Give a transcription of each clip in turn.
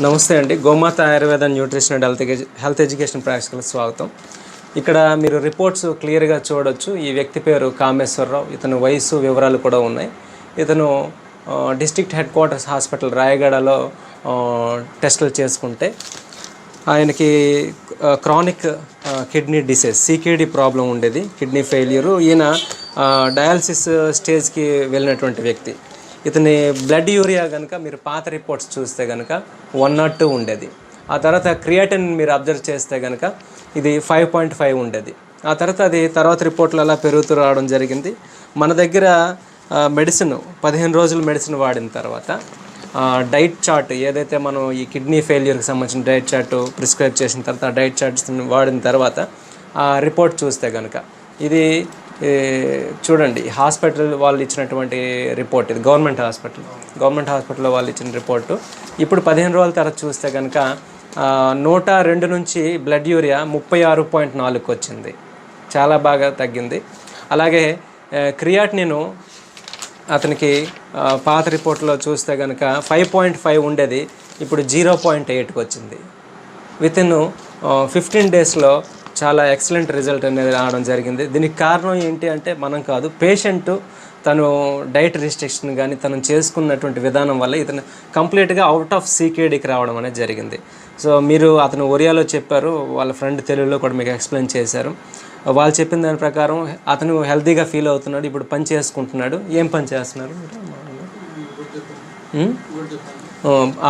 నమస్తే అండి. Gomata Ayurveda nutrition and health health education practical స్వాగతం. ఇక్కడ మీరు రిపోర్ట్స్ క్లియర్గా చూడొచ్చు. ఈ వ్యక్తి పేరు కామేశ్వరరావు. ఇతను వయసు వివరాలు కూడా ఉన్నాయి. ఇతను ఆ, డిస్ట్రిక్ట్ హెడ్ క్వార్టర్స్ హాస్పిటల్ రాయగడలో టెస్టులు చేసుకుంటే ఆయనకి chronic kidney disease CKD problem ఉండేది కిడ్నీ ఫెయిల్యూరు. ఈయన డయాలసిస్ స్టేజ్కి వెళ్ళినటువంటి వ్యక్తి. ఇతని బ్లడ్ యూరియా కనుక మీరు పాత రిపోర్ట్స్ చూస్తే కనుక వన్ నాట్ టూ ఉండేది. ఆ తర్వాత క్రియాటిన్ మీరు అబ్జర్వ్ చేస్తే కనుక ఇది ఫైవ్ పాయింట్ ఫైవ్ ఉండేది. ఆ తర్వాత అది తర్వాత రిపోర్ట్లు అలా పెరుగుతూ రావడం జరిగింది. మన దగ్గర మెడిసిన్ పదిహేను రోజులు మెడిసిన్ వాడిన తర్వాత డైట్ చార్ట్ ఏదైతే మనం ఈ కిడ్నీ ఫెయిల్యూర్కి సంబంధించిన డైట్ చార్ట్ ప్రిస్క్రైబ్ చేసిన తర్వాత ఆ డైట్ చార్ట్స్ వాడిన తర్వాత ఆ రిపోర్ట్ చూస్తే కనుక ఇది చూడండి హాస్పిటల్ వాళ్ళు ఇచ్చినటువంటి రిపోర్ట్ ఇది గవర్నమెంట్ హాస్పిటల్. గవర్నమెంట్ హాస్పిటల్లో వాళ్ళు ఇచ్చిన రిపోర్టు. ఇప్పుడు పదిహేను రోజుల తర్వాత చూస్తే కనుక నూట రెండు నుంచి బ్లడ్ యూరియా ముప్పై ఆరు పాయింట్ నాలుగుకి వచ్చింది. చాలా బాగా తగ్గింది. అలాగే క్రియాటినిను అతనికి పాత రిపోర్ట్లో చూస్తే కనుక ఫైవ్ పాయింట్ ఫైవ్ ఉండేది ఇప్పుడు జీరో పాయింట్ ఎయిట్కి వచ్చింది. విత్ ఇన్ ఫిఫ్టీన్ డేస్లో చాలా ఎక్సలెంట్ రిజల్ట్ అనేది రావడం జరిగింది. దీనికి కారణం ఏంటి అంటే మనం కాదు పేషెంట్ తను డైట్ రిస్ట్రిక్షన్ కానీ తను చేసుకున్నటువంటి విధానం వల్ల ఇతను కంప్లీట్గా అవుట్ ఆఫ్ సీకేడీకి రావడం అనేది జరిగింది. సో మీరు అతను ఒరియాలో చెప్పారు వాళ్ళ ఫ్రెండ్ తెలుగులో కూడా మీకు ఎక్స్ప్లెయిన్ చేశారు. వాళ్ళు చెప్పిన దాని ప్రకారం అతను హెల్తీగా ఫీల్ అవుతున్నాడు ఇప్పుడు పని చేసుకుంటున్నాడు. ఏం పని చేస్తున్నారు?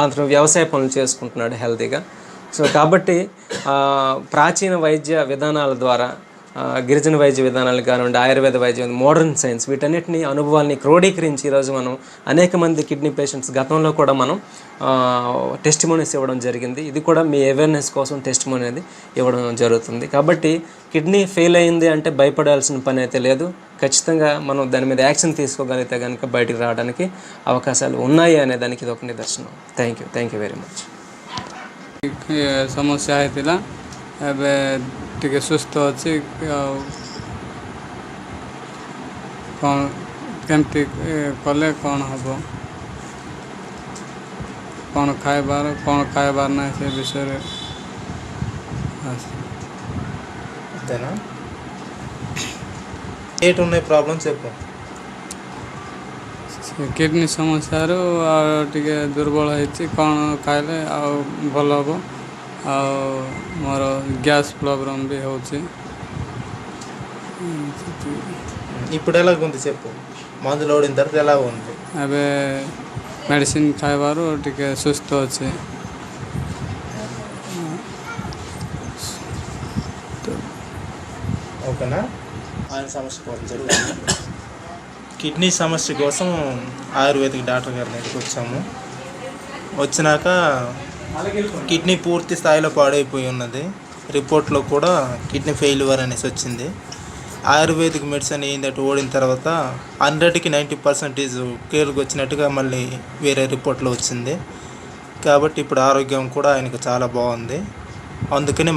అతను వ్యవసాయ పనులు చేసుకుంటున్నాడు హెల్తీగా సో కాబట్టి ప్రాచీన వైద్య విధానాల ద్వారా గిరిజన వైద్య విధానాలు కానివ్వండి ఆయుర్వేద వైద్యం మోడర్న్ సైన్స్ వీటన్నిటిని అనుభవాల్ని క్రోడీకరించి ఈరోజు మనం అనేక మంది కిడ్నీ పేషెంట్స్ గతంలో కూడా మనం టెస్ట్ మోనీస్ ఇవ్వడం జరిగింది. ఇది కూడా మీ అవేర్నెస్ కోసం టెస్టిమోనీ అనేది ఇవ్వడం జరుగుతుంది. కాబట్టి కిడ్నీ ఫెయిల్ అయింది అంటే భయపడాల్సిన పని అయితే లేదు. ఖచ్చితంగా మనం దాని మీద యాక్షన్ తీసుకోగలిగితే కనుక బయటికి రావడానికి అవకాశాలు ఉన్నాయి అనే దానికి ఇది ఒక నిదర్శనం. Thank you thank you very much. ସମସ୍ୟା ହେଇଥିଲା ଏବେ ଟିକେ ସୁସ୍ଥ ଅଛି ଆଉ କ'ଣ କେମିତି ଏ, କଲେ କ'ଣ ହେବ କ'ଣ ଖାଇବାର କ'ଣ ଖାଇବାର ନାହିଁ ସେ ବିଷୟରେ ଆସ- అంతేనా ఏటి ఉన్నాయి ప్రాబ్లమ్స్ చెప్పు ସେ କିଡ଼ନୀ ସମସ୍ୟାରୁ ଆଉ ଟିକେ ଦୁର୍ବଳ ହେଇଛି କ'ଣ ଖାଇଲେ ଆଉ ଭଲ ହେବ ଆଉ ମୋର ଗ୍ୟାସ୍ ପ୍ରୋବ୍ଲେମ୍ ବି ହେଉଛି ఇప్పుడు ఎలా ఉంది చెప్పు మందులు ఓడిన తర్వాత ఎలా ఉంది ଏବେ ମେଡ଼ିସିନ୍ ଖାଇବାରୁ ଟିକେ ସୁସ୍ଥ ଅଛି ఓకేనా ఆయన సమస్య కోసం జరుగుతుంది కిడ్నీ సమస్య కోసం ఆయుర్వేదిక్ డాక్టర్ గారి దగ్గరికి వచ్చాము. వచ్చినాక కిడ్నీ పూర్తి స్థాయిలో పాడైపోయి ఉన్నది. రిపోర్ట్లో కూడా కిడ్నీ ఫెయిల్యూర్ అనేసి వచ్చింది. ఆయుర్వేదిక్ మెడిసిన్ ఏంటంటే ఓడిన తర్వాత హండ్రెడ్కి నైంటీ పర్సెంటేజ్ కేర్కి వచ్చినట్టుగా మళ్ళీ వేరే రిపోర్ట్లో వచ్చింది. కాబట్టి ఇప్పుడు ఆరోగ్యం కూడా ఆయనకు చాలా బాగుంది. అందుకని